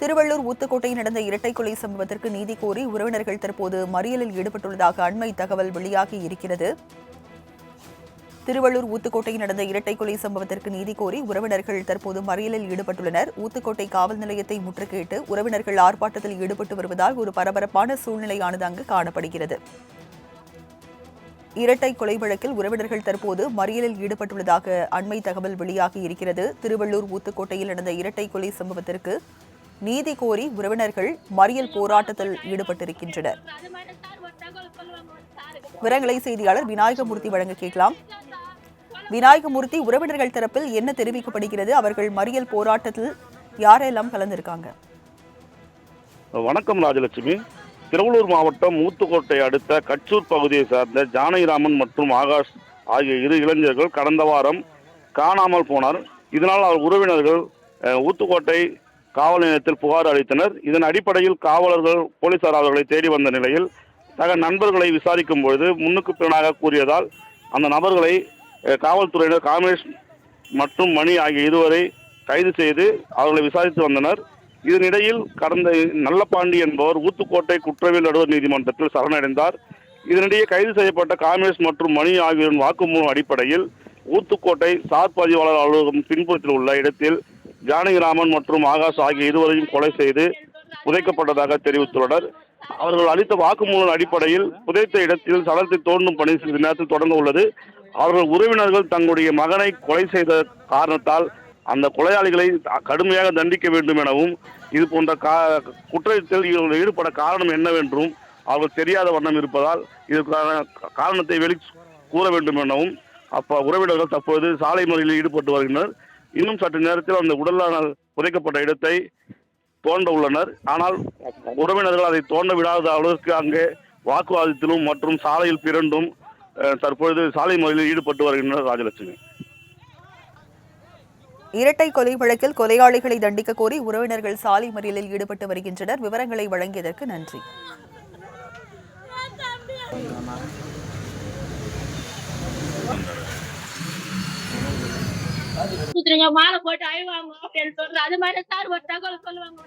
திருவள்ளூர் ஊத்துக்கோட்டையில் நடந்த இரட்டை கொலை சம்பவத்திற்கு நீதி கோரி உறவினர்கள் தற்போது மறியலில் ஈடுபட்டுள்ளதாக அண்மை தகவல் வெளியாகி இருக்கிறது. திருவள்ளூர் ஊத்துக்கோட்டையில் நடந்த இரட்டை கொலை சம்பவத்திற்கு நீதி கோரி உறவினர்கள் தற்போது மறியலில் ஈடுபட்டுள்ளனர். ஊத்துக்கோட்டை காவல் நிலையத்தை முற்றுகையிட்டு உறவினர்கள் ஆர்ப்பாட்டத்தில் ஈடுபட்டு வருவதால் ஒரு பரபரப்பான சூழ்நிலையானது அங்கு காணப்படுகிறது. இரட்டை கொலை வழக்கில் உறவினர்கள் தற்போது மறியலில் ஈடுபட்டுள்ளதாக அண்மை தகவல் வெளியாகி இருக்கிறது. திருவள்ளூர் ஊத்துக்கோட்டையில் நடந்த இரட்டை கொலை சம்பவத்திற்கு நீதி கோரி உறவினர்கள் மறியல் போராட்டத்தில் ஈடுபட்டிருக்கின்றனர். விரங்கலை செய்தியாளர் விநாயகமூர்த்தி வழங்க கேட்கலாம். விநாயகமூர்த்தி உறவினர்கள் தரப்பில் என்ன தெரிவிக்கப்படுகிறது? அவர்கள் மறியல் போராட்டத்தில் யாரெல்லாம் கலந்திருக்காங்க? வணக்கம் ராஜலட்சுமி. திருவள்ளூர் மாவட்டம் ஊத்துக்கோட்டை அடுத்த கச்சூர் பகுதியை சார்ந்த ஜானகிராமன் மற்றும் ஆகாஷ் ஆகிய இரு இளைஞர்கள் கடந்த வாரம் காணாமல் போனார். இதனால் அவர் உறவினர்கள் அஹ், ஊத்துக்கோட்டை காவல் நிலையத்தில் புகார் அளித்தனர். இதன் அடிப்படையில் காவலர்கள் போலீசார் அவர்களை தேடி வந்த நிலையில் சக நண்பர்களை விசாரிக்கும் பொழுது முன்னுக்கு பின்னாக கூறியதால் அந்த நபர்களை காவல்துறையினர் காமேஷ் மற்றும் மணி ஆகிய இருவரை கைது செய்து அவர்களை விசாரித்து வந்தனர். இதனிடையில் கடந்த நல்லபாண்டி என்பவர் ஊத்துக்கோட்டை குற்றவியல் நடுவர் நீதிமன்றத்தில் சரணடைந்தார். இதனிடையே கைது செய்யப்பட்ட காமேஷ் மற்றும் மணி ஆகியோரின் வாக்குமூலம் அடிப்படையில் ஊத்துக்கோட்டை சார் பதிவாளர் அலுவலகம் பின்புறத்தில் உள்ள இடத்தில் ஜானகிராமன் மற்றும் ஆகாஷ் ஆகிய இருவரையும் கொலை செய்து புதைக்கப்பட்டதாக தெரிவித்துள்ளனர். அவர்கள் அளித்த வாக்குமூலம் அடிப்படையில் புதைத்த இடத்தில் சடலத்தை தோண்டும் பணி சிறிது நேரத்தில் தொடங்க உள்ளது. அவர்கள் உறவினர்கள் தங்களுடைய மகனை கொலை செய்த காரணத்தால் அந்த கொலையாளிகளை கடுமையாக தண்டிக்க வேண்டும் எனவும் இது போன்ற கா குற்றத்தில் இவர்கள் ஈடுபட காரணம் என்னவென்றும் அவர்கள் தெரியாத வண்ணம் இருப்பதால் இதற்கான காரணத்தை வெளி கூற வேண்டும் எனவும் அப்ப உறவினர்கள் தற்போது சாலை மறியலில் ஈடுபட்டு வருகின்றனர். இன்னும் சற்று நேரத்தில் அந்த உடலான புதைக்கப்பட்ட இடத்தை தோண்ட உள்ளனர். ஆனால் உறவினர்கள் அதை தோண்ட விடாத அளவிற்கு அங்கே வாக்குவாதத்திலும் மற்றும் சாலையில் பிறண்டும் அஹ், தற்பொழுது சாலை முறையில் ஈடுபட்டு வருகின்றனர் ராஜலட்சுமி. இரட்டை கொலை வழக்கில் கொலையாளிகளை தண்டிக்க கோரி உறவினர்கள் சாலை மறியலில் ஈடுபட்டு வருகின்றனர். விவரங்களை வழங்கியதற்கு நன்றி. மாலை போட்டு அழுவாங்க அப்படின்னு சொல்றது அது மாதிரி சார் ஒரு தகவல் சொல்லுவாங்க.